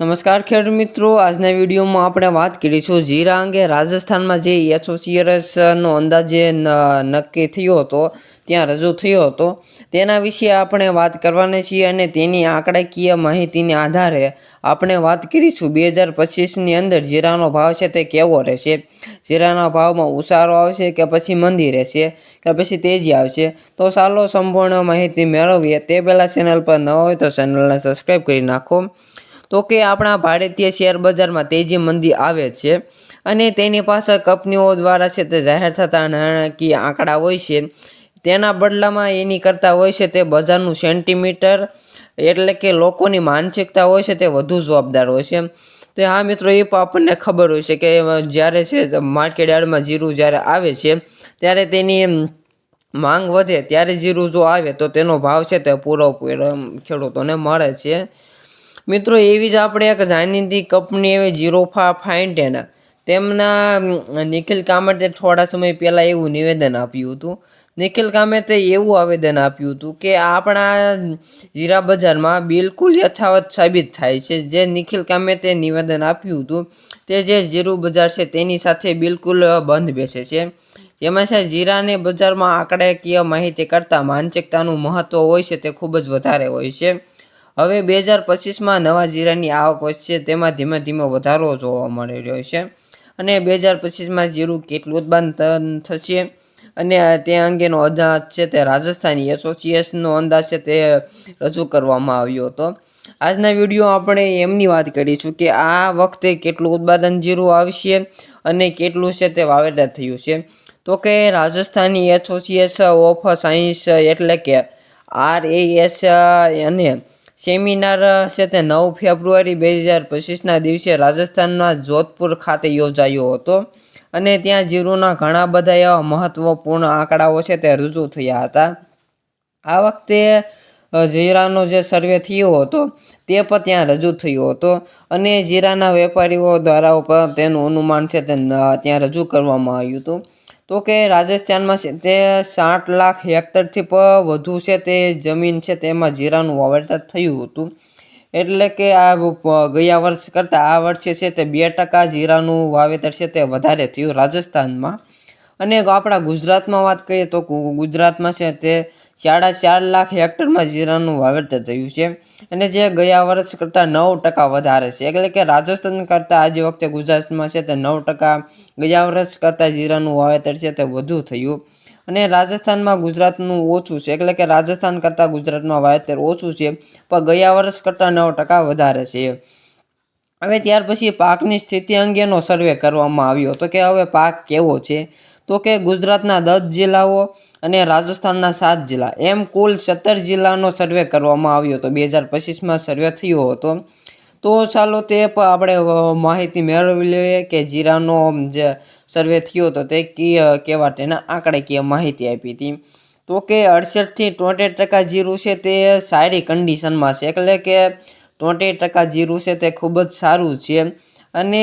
નમસ્કાર ખેડૂત મિત્રો. આજના વિડીયોમાં આપણે વાત કરીશું જીરા અંગે. રાજસ્થાનમાં જે એસોસિએશનનો અંદાજે નક્કી થયો હતો, ત્યાં રજૂ થયો હતો, તેના વિશે આપણે વાત કરવાની છીએ અને તેની આંકડાકીય માહિતીને આધારે આપણે વાત કરીશું. બે હજાર પચીસની અંદર જીરાનો ભાવ છે તે કેવો રહેશે? જીરાના ભાવમાં ઉસારો આવશે કે પછી મંદી રહેશે કે પછી તેજી આવશે? તો ચાલો સંપૂર્ણ માહિતી મેળવીએ. તે પહેલાં ચેનલ પર ન હોય તો ચેનલને સબસ્ક્રાઈબ કરી નાખો. તો કે આપણા ભારતીય શેર બજારમાં તેજી મંદી આવે છે અને તેની પાછળ કંપનીઓ દ્વારા છે તે જાહેર થતા નાણાકીય આંકડા હોય છે. તેના બદલામાં એની કરતાં હોય છે તે બજારનું સેન્ટીમીટર એટલે કે લોકોની માનસિકતા હોય છે તે વધુ જવાબદાર હોય છે. તો હા મિત્રો, એ પણ આપણને ખબર હોય છે કે જ્યારે છે માર્કેટ યાર્ડમાં જીરું જ્યારે આવે છે ત્યારે તેની માંગ વધે. ત્યારે જીરું જો આવે તો તેનો ભાવ છે તે પૂરો ખેડૂતોને મળે છે. મિત્રો, એવી જ આપણે એક જાણીતી કંપની એવી જીરોફા ફાઇન્ટેન તેમના નિખિલ કામતે થોડા સમય પહેલાં એવું નિવેદન આપ્યું હતું. નિખિલ કામતે એવું આવેદન આપ્યું હતું કે આપણા જીરા બજારમાં બિલકુલ યથાવત સાબિત થાય છે. જે નિખિલ કામતે નિવેદન આપ્યું હતું, તે જે જીરું બજાર છે તેની સાથે બિલકુલ બંધ બેસે છે. જેમાં છે, જીરાને બજારમાં આંકડાકીય માહિતી કરતાં માનસિકતાનું મહત્ત્વ હોય છે તે ખૂબ જ વધારે હોય છે. હવે બે હજાર પચીસમાં નવા જીરાની આવક વધશે, તેમાં ધીમે ધીમે વધારો જોવા મળી રહ્યો છે. અને બે હજાર પચીસમાં જીરું કેટલું ઉત્પાદન થશે અને તે અંગેનો અંદાજ છે તે રાજસ્થાની એસોસિએશનનો અંદાજ છે તે રજૂ કરવામાં આવ્યો હતો. આજના વીડિયો આપણે એમની વાત કરીશું કે આ વખતે કેટલું ઉત્પાદન જીરું આવશે અને કેટલું છે તે વાવેતર થયું છે. તો કે રાજસ્થાની એસોસિએશન ઓફ સાયન્સ એટલે કે આર એ એસ અને સેમિનાર છે તે નવ ફેબ્રુઆરી બે હજાર પચીસના દિવસે રાજસ્થાનના જોધપુર ખાતે યોજાયો હતો અને ત્યાં જીરુના ઘણા બધા એવા મહત્વપૂર્ણ આંકડાઓ છે તે રજૂ થયા હતા. આ વખતે જીરાનો જે સર્વે થયો હતો તે પણ ત્યાં રજૂ થયો હતો અને જીરાના વેપારીઓ દ્વારા પણ તેનું અનુમાન છે તે ત્યાં રજૂ કરવામાં આવ્યું હતું. તો કે રાજસ્થાનમાં છે તે સાઠ લાખ હેક્ટરથી પણ વધુ છે તે જમીન છે તેમાં જીરાનું વાવેતર થયું હતું. એટલે કે આ ગયા વર્ષ કરતાં આ વર્ષે છે તે બે ટકા જીરાનું વાવેતર છે તે વધારે થયું રાજસ્થાનમાં. અને આપણા ગુજરાતમાં વાત કરીએ તો ગુજરાતમાં છે તે સાડા ચાર લાખ હેક્ટરમાં જીરાનું વાવેતર થયું છે અને જે ગયા વર્ષ કરતાં નવ ટકા વધારે છે. એટલે કે રાજસ્થાન કરતાં આજે વખતે ગુજરાતમાં છે તે નવ ટકા, ગયા વર્ષ કરતાં જીરાનું વાવેતર છે તે વધુ થયું અને રાજસ્થાનમાં ગુજરાતનું ઓછું છે. એટલે કે રાજસ્થાન કરતાં ગુજરાતમાં વાવેતર ઓછું છે, પણ ગયા વર્ષ કરતાં નવ ટકા વધારે છે. હવે ત્યાર પછી પાકની સ્થિતિ અંગેનો સર્વે કરવામાં આવ્યો તો કે હવે પાક કેવો છે? તો કે ગુજરાતના દસ જિલ્લાઓ અને રાજસ્થાનના સાત જિલ્લા. એમ કુલ સત્તર જિલ્લાનો સર્વે કરવામાં આવ્યો હતો. બે હજાર પચીસમાં સર્વે થયો હતો. તો ચાલો તે પણ આપણે માહિતી મેળવી લઈએ કે જીરાનો જે સર્વે થયો હતો. તે કી, કેવા તેના આંકડાકીય માહિતી આપી હતી. તો કે અડસઠથી તોતેર ટકા જીરું છે તે સારી કન્ડિશનમાં છે. એટલે કે તોતેર ટકા જીરું છે તે ખૂબ જ સારું છે. અને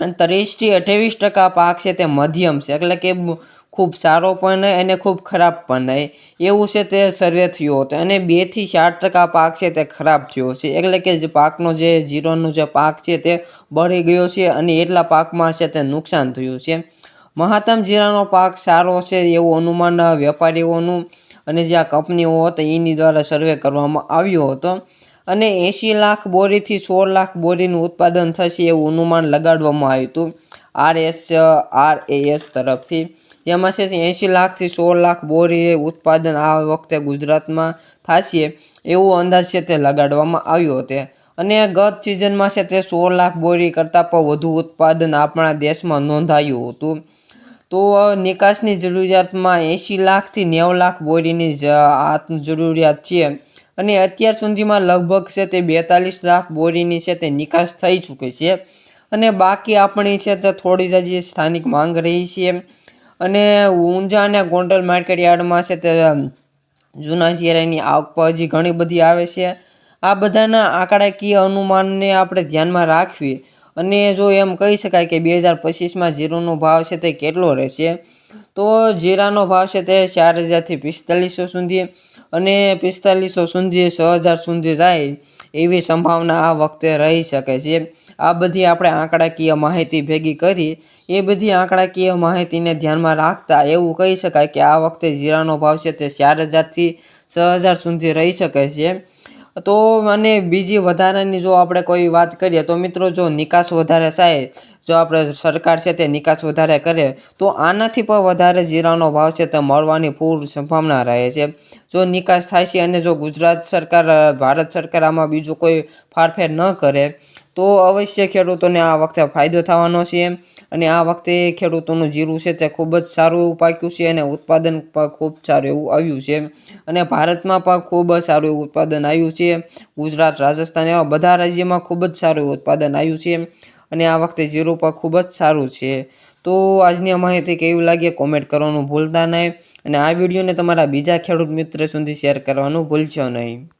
ત્રીસથી અઠ્યાવીસ ટકા પાક છે તે મધ્યમ છે. એટલે કે ખૂબ સારો પણ નહીં અને ખૂબ ખરાબ પણ નહીં. એવું છે તે સર્વે થયો હતો. અને બેથી સાત ટકા પાક છે તે ખરાબ થયો છે. એટલે કે જે પાકનો જે જીરોનો જે પાક છે તે બળી ગયો છે અને એટલા પાકમાં છે તે નુકસાન થયું છે. મહત્તમ જીરાનો પાક સારો છે એવું અનુમાન વેપારીઓનું અને જે આ કંપનીઓ હતી એની દ્વારા સર્વે કરવામાં આવ્યો હતો. અને એંશી લાખ બોરીથી સોળ લાખ બોરીનું ઉત્પાદન થશે એવું અનુમાન લગાડવામાં આવ્યું હતું. R S R A S તરફથી. જેમાં છે એંશી લાખથી સોળ લાખ બોરી ઉત્પાદન આ વખતે ગુજરાતમાં થશે એવો અંદાજ છે તે લગાડવામાં આવ્યો હતો. અને ગત સિઝનમાં છે તે સોળ લાખ બોરી કરતાં પણ વધુ ઉત્પાદન આપણા દેશમાં નોંધાયું હતું. તો નિકાસની જરૂરિયાતમાં એંશી લાખથી નેવું લાખ બોરીની જ આ જરૂરિયાત છે. અને અત્યાર સુધીમાં લગભગ છે તે બેતાલીસ લાખ બોરીની છે તે નિકાસ થઈ ચૂકી છે. અને બાકી આપણી છે તે થોડી જ હજી સ્થાનિક માંગ રહી છે. અને ઊંઝા અને ગોંડલ માર્કેટ યાર્ડમાં છે તે જૂના શિયાળાની આવક પર હજી ઘણી બધી આવે છે. આ બધાના આંકડાકીય અનુમાનને આપણે ધ્યાનમાં રાખવી અને જો એમ કહી શકાય કે બે હજાર પચીસમાં જીરોનો ભાવ છે તે કેટલો રહેશે? તો જીરાનો ભાવ છે તે ચાર હજારથી પિસ્તાલીસો સુધી અને પિસ્તાલીસો સુધી છ હજાર સુધી જાય એવી સંભાવના આ વખતે રહી શકે છે. આ બધી આપણે આંકડાકીય માહિતી ભેગી કરી એ બધી આંકડાકીય માહિતીને ધ્યાનમાં રાખતા એવું કહી શકાય કે આ વખતે જીરાનો ભાવ છે તે ચાર હજારથી છ હજાર સુધી રહી શકે છે. તો અને બીજી વધારાની જો આપણે કોઈ વાત કરીએ તો મિત્રો જો નિકાસ વધારે થાય જો આપણે સરકાર છે તે નિકાસ વધારે કરે, તો આનાથી પણ વધારે જીરાનો ભાવ છે તે મળવાની પૂર સંભાવના રહે છે. જો નિકાસ થાય છે અને જો ગુજરાત સરકાર, ભારત સરકાર આમાં બીજું કોઈ ફારફેર ન કરે, તો અવશ્ય ખેડૂતોને આ વખતે ફાયદો થવાનો છે. અને આ વખતે ખેડૂતોનું જીરું છે તે ખૂબ જ સારું એવું પાક્યું છે અને ઉત્પાદન પણ ખૂબ સારું એવું આવ્યું છે. અને ભારતમાં પણ ખૂબ સારું એવું ઉત્પાદન આવ્યું છે. ગુજરાત, રાજસ્થાન એવા બધા રાજ્યમાં ખૂબ જ સારું ઉત્પાદન આવ્યું છે. અને આ વખતે જીરું પણ ખૂબ જ સારું છે. તો આજની આ માહિતી કેવી લાગી કોમેન્ટ કરવાનું ભૂલતા નહીં. અને આ વિડીયોને તમારા બીજા ખેડૂત મિત્ર સુધી શેર કરવાનું ભૂલશો નહીં.